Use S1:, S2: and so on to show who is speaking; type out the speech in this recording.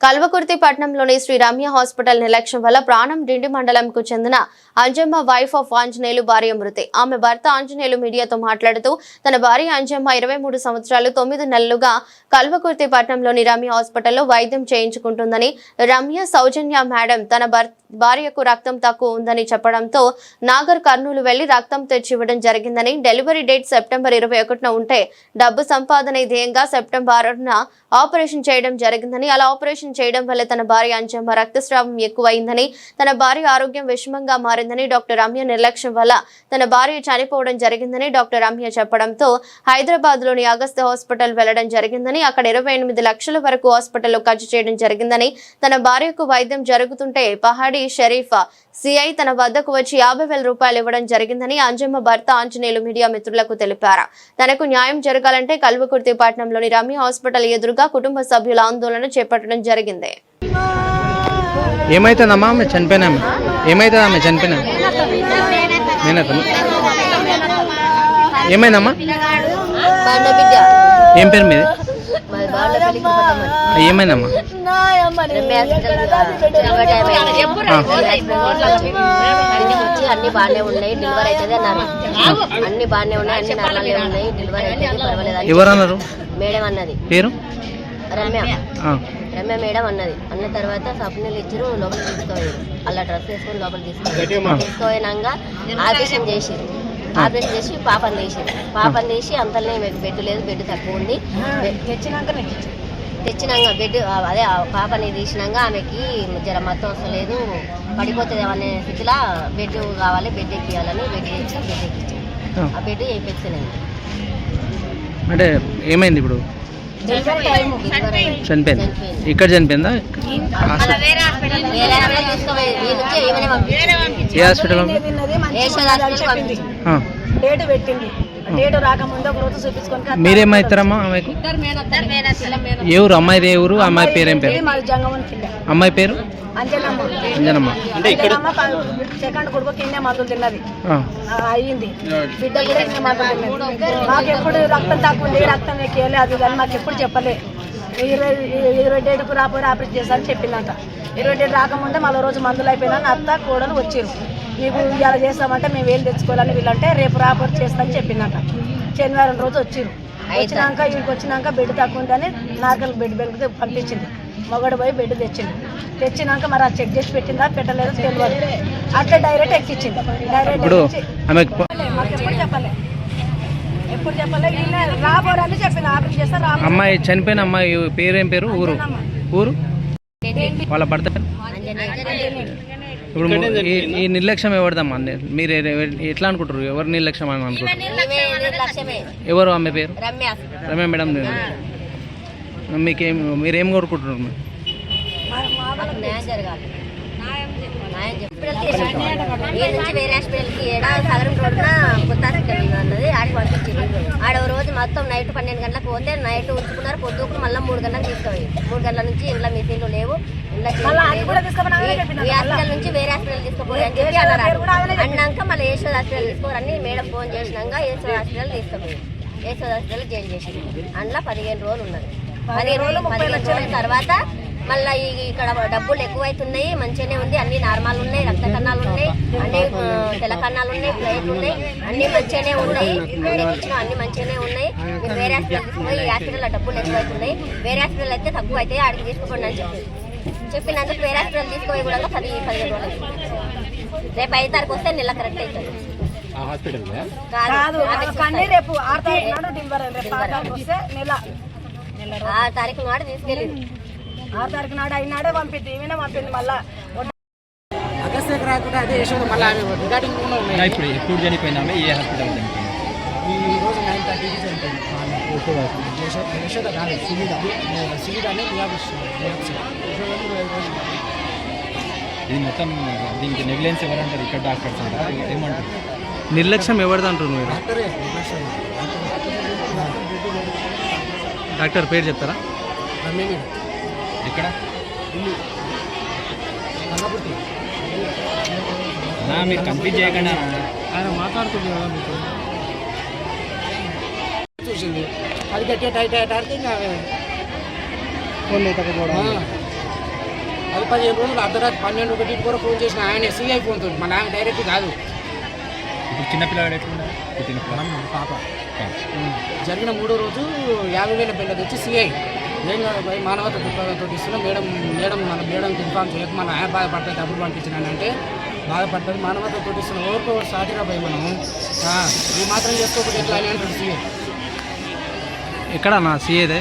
S1: కల్వకుర్తి పట్టణంలోని శ్రీ రమ్య హాస్పిటల్ నిర్లక్ష్యం వల్ల ప్రాణం డిండి మండలంకు చెందిన అంజమ్మ వైఫ్ ఆఫ్ ఆంజనేయులు భార్య మృతి. ఆమె భర్త ఆంజనేయులు మీడియాతో మాట్లాడుతూ తన భార్య అంజమ్మ ఇరవై మూడు సంవత్సరాలు తొమ్మిది నెలలుగా కల్వకుర్తి పట్టణంలోని రమ్య హాస్పిటల్లో వైద్యం చేయించుకుంటుందని రమ్య సౌజన్య మేడం తన భర్త భార్యకు రక్తం తక్కువ ఉందని చెప్పడంతో నాగర్ కర్నూలు వెళ్ళి రక్తం తెచ్చివ్వడం జరిగిందని డెలివరీ డేట్ సెప్టెంబర్ ఇరవై ఒకటిన ఉంటే డబ్బు సంపాదన ధ్యేయంగా సెప్టెంబర్ ఆరున ఆపరేషన్ చేయడం జరిగిందని అలా ఆపరేషన్ చేయడం వల్ల తన భార్య అంజమ్మ రక్తస్రావం ఎక్కువైందని తన భార్య ఆరోగ్యం విషమంగా మారిందని డాక్టర్ రమ్య నిర్లక్ష్యం వల్ల తన భార్య చనిపోవడం జరిగిందని డాక్టర్ రమ్య చెప్పడంతో హైదరాబాద్లోని అగస్త హాస్పిటల్ వెళ్ళడం జరిగిందని అక్కడ ఇరవై ఎనిమిది లక్షల వరకు హాస్పిటల్లో ఖర్చు చేయడం జరిగిందని తన భార్యకు వైద్యం జరుగుతుంటే పహాడి షరీఫ్ సిఐ తన వద్దకు వచ్చి యాభై వేల రూపాయలు ఇవ్వడం జరిగిందని అంజమ్మ భర్త ఆంజనేయులు మీడియా మిత్రులకు తెలిపారు. తనకు న్యాయం జరగాలంటే కల్వకుర్తిపట్నంలోని రమ్య హాస్పిటల్ ఎదురుగా కుటుంబ సభ్యుల ఆందోళన చేపట్టడం జరిగింది.
S2: ఏమవుతుందమ్మా ఆమె చనిపోయినా. ఆమె ఏమవుతుంది ఆమె చనిపోయినా. నేనతను ఏమైందమ్మా? ఏం పేరు మీది? ఏమైందమ్మా?
S3: అన్ని బాగానే ఉన్నాయి. డెలివరీ అవుతుంది అన్నారు. అన్ని బాగానే ఉన్నాయి అన్ని నార్మల్గా ఉన్నాయి. డెలివరీ అవుతుంది పర్వాలేదు అని
S2: ఎవరు అన్నారు
S3: మేడం అన్నది.
S2: పేరు?
S3: రమ్య.
S2: ఆ,
S3: రమ్య మేడం అన్నది. అన్న తర్వాత సప్నీలు ఇచ్చారు లోపలికి తీసుకుపోయారు. అలా డ్రెస్ వేసుకొని లోపలికి తీసుకుపోయారు. తీసుకుపోయినాక ఆపరేషన్ చేసిరు ఆపరేషన్ చేసి పాపని తీసిరు పాపని తీసి అంతలోనే మీకు బెడ్ లేదు బెడ్ తక్కువ ఉంది. తెచ్చినాక తెచ్చినాక బెడ్ అదే పాపని తీసినాక ఆమెకి జర మొత్తం వస్తలేదు. పడిపోతుంది అనే స్థితిలో బెడ్ కావాలి బెడ్ ఎక్కియాలని బెడ్ తెచ్చి బెడ్ ఎక్కించారు.
S2: ఆ.
S3: బెడ్ వేయించినాయి
S2: అంటే ఏమైంది ఇప్పుడు? చనిపోయింది. ఇక్కడ చనిపోయిందా? ఏ హాస్పిటల్? అమ్మా?
S3: యశోద హాస్పిటల్ పంపించారు
S2: ఆ,
S4: డేట్ పెట్టింది. డేట్ రాకముందే ఒక రోజు చూపించుకొని
S2: మీరేమవుతారమ్మా ఆమెకు? ఏ ఊరు అమ్మాయిది ఏ ఊరు అమ్మాయి పేరు ఏం పేరు అమ్మాయి పేరు?
S4: అంజనమ్మ.
S2: అంజనమ్మ.
S4: అంజనమ్మ సెకండ్ కొడుకు ఇన్నే మందులు తిన్నది. అయ్యింది. బిడ్డ కూడా ఇన్నే మందులు తిన్నది. మాకు ఎప్పుడు రక్తం తక్కువ ఉంది రక్తం ఎక్కేయాలి అది కానీ మాకు ఎప్పుడు చెప్పలే. ఇరవై ఇరవై డేట్కు రాపోయి ఆపరేషన్ చేస్తానని చెప్పిందంట. ఇరవై డేట్ రాకముందే మళ్ళీ రోజు మందులు అయిపోయినా అత్త కోడలు వచ్చారు నీకు ఇలా చేస్తామంటే మేము వేలు తెచ్చుకోవాలని వీళ్ళంటే రేపు రాపోయి చేస్తానని చెప్పిందంట. శనివారం రోజు వచ్చారు వచ్చినాక వీడికి వచ్చినాక బెడ్ తక్కువ ఉందని నార్కల్ బెడ్ బెడ్ పంపించింది. మగడు పోయి బెడ్ తెచ్చింది తెచ్చినాక మరి అది చెక్ చేసి పెట్టిందా పెట్టలేదో తెలియదు అట్లా డైరెక్ట్ ఎక్కించింది డైరెక్ట్ మాకు ఎప్పుడు చెప్పలే. ఎప్పుడు చెప్పలే రాబోరని చెప్పింది ఆపరేషన్ చేస్తే రాబో
S2: అమ్మాయి చనిపోయిన అమ్మాయి పేరు ఏం పేరు? ఊరు. ఊరు? వాళ్ళ భర్త? ఇప్పుడు ఈ- నిర్లక్ష్యం ఎవరిదమ్మా? మీరు ఎట్లా అనుకుంటారు ఎవరు నిర్లక్ష్యం అని అనుకుంటారు ఎవరు ఆమె పేరు?
S3: రమ్య.
S2: రమ్య మేడం మీకేం మీరేం కోరుకుంటున్నారు మీరు?
S3: న్యాయం జరగాలి నుంచి వేరే హాస్పిటల్కి ఏడా సగరం రోడ్డున కొత్త హాస్పిటల్ ఆడికి ఆడ రోజు మొత్తం నైట్ పన్నెండు గంటలకు పోతే నైట్ ఉంచుకున్నారు పొద్దుకు మళ్ళీ మూడు గంటలకు తీసుకుపోయి మూడు గంటల నుంచి ఇంట్లో మిషన్లు లేవు ఇంట్లో ఈ- హాస్పిటల్ నుంచి వేరే హాస్పిటల్ తీసుకుపోయి అని చెప్పి అన్నారు అన్నాక మళ్ళీ యశోద హాస్పిటల్ తీసుకోరని మేడం ఫోన్ చేసినాక యశోద హాస్పిటల్ తీసుకుపోయి యశోద హాస్పిటల్ జాయిన్ చేసింది అందులో పదిహేను రోజులు ఉన్నది పదిహేను రోజులు పదిహేను రోజుల తర్వాత మళ్ళీ ఇక్కడ డబ్బులు ఎక్కువైతున్నాయి మంచిగానే ఉంది అన్ని నార్మల్ ఉన్నాయి రక్త కన్నాలు ఉన్నాయి అన్ని ఆ, తెల్ల కన్నాలు ఉన్నాయి ప్లేట్లు ఉన్నాయి అన్ని మంచిగానే ఉన్నాయి అన్ని ఇచ్చిన అన్ని మంచిగానే ఉన్నాయి. మీరు వేరే హాస్పిటల్ ఈ హాస్పిటల్లో డబ్బులు ఎక్కువైతున్నాయి వేరే హాస్పిటల్ అయితే తక్కువ అయితే ఆడికి తీసుకోండి అని చెప్పి. చెప్పినందుకు వేరే హాస్పిటల్ తీసుకుపోయి కూడా పది పదిహేను రోజులు రేపు ఐదు తారీఖు వస్తే నెల కరెక్ట్ అవుతుంది.
S4: కాదు
S3: కాదు
S4: కానీ రేపు ఆరు తారీఖు నాడు డెలివరీ రేపు ఆరు తారీఖు వస్తే నెల.
S3: ఆ తారీఖు నాడు తీసుకెళ్ళింది.
S4: ఆరు తారీఖు నాడు అయినాడే పంపిద్ది ఈమెనే పంపింది మళ్ళా.
S5: అగస్త్యకు రాకుండా అదే యశోద మళ్ళీ ఆమె రికార్డింగ్ రూమ్లో ఉన్నాయి.
S6: ఇప్పుడు ఎప్పుడు చనిపోయిందామె ఏ హాస్పిటల్ చనిపోయింది?
S5: ఈ రోజు నైన్ థర్టీకి చనిపోయింది. ఆమె. యశోద యశోద కాదు సువిధ సువిధ అని
S6: ఇది మొత్తం దీనికి నెగ్లెన్స్ ఎవరంటారు? ఇక్కడ డాక్టర్స్ అంటారు? ఏమంటారు?
S2: నిర్లక్ష్యం ఎవరిది అంటారు మీరు
S5: డాక్టరే
S2: పేరు చెప్తారా?
S6: ఎక్కడ? మీరు కంప్లీట్ చేయకుండా.
S5: ఆయన మాట్లాడుతుంది కదా మీకు చూసింది. అది కట్టే టైట్ అయ్యేటానికి ఇంకా ఫోన్ ఎత్తకపోవడం అది పదిహేను రోజులు అర్ధరాత్రి పన్నెండు ఒకటి కూడా ఫోన్ చేసిన ఆయన సీఐ ఫోన్ తోటి. మన ఆయన డైరెక్ట్ కాదు.
S6: ఇప్పుడు చిన్నపిల్లగాడు ఎట్లున్నారు పుట్టిన పిల్లగాడు?
S5: పాప. జరిగిన మూడో రోజు యాభై వేల బిల్ల తెచ్చి సిఐ. ఏం కాదు భయ్ మానవత దృక్పథంతో ఇస్తున్నా మేడం మేడం మన మేడంకి ఇన్ఫామ్ చేయక మన ఆయన బాధపడుతుంది డబ్బులు పంపించినానంటే బాధపడుతుంది మానవతతో ఇస్తున్న ఓర్కో సాటిరా భయ్ మనం. ఆ, ఈ మాత్రం చేసుకోకపోతే ఎట్లా అని అంటారు సిఐ.
S2: ఎక్కడ నా సీఏదే